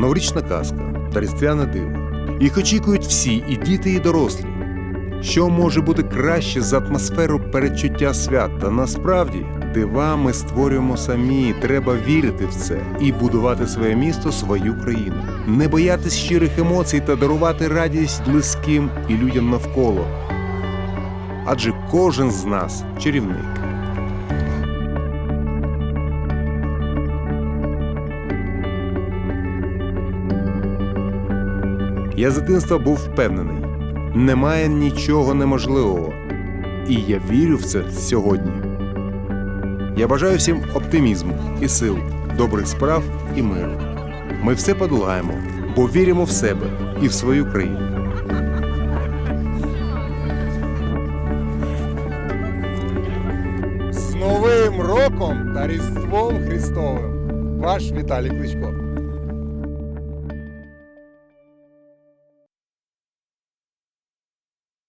новорічна казка та різдвяне диво. Їх очікують всі, і діти, і дорослі. Що може бути краще за атмосферу передчуття свят? Та насправді дива ми створюємо самі. Треба вірити в це і будувати своє місто, свою країну, не боятись щирих емоцій та дарувати радість близьким і людям навколо. Адже кожен з нас чарівник. Я з дитинства був впевнений, немає нічого неможливого. І я вірю в це сьогодні. Я бажаю всім оптимізму і сил, добрих справ і миру. Ми все подолаємо, бо віримо в себе і в свою країну. З Новим роком та Різдвом Христовим! Ваш Віталій Кличко.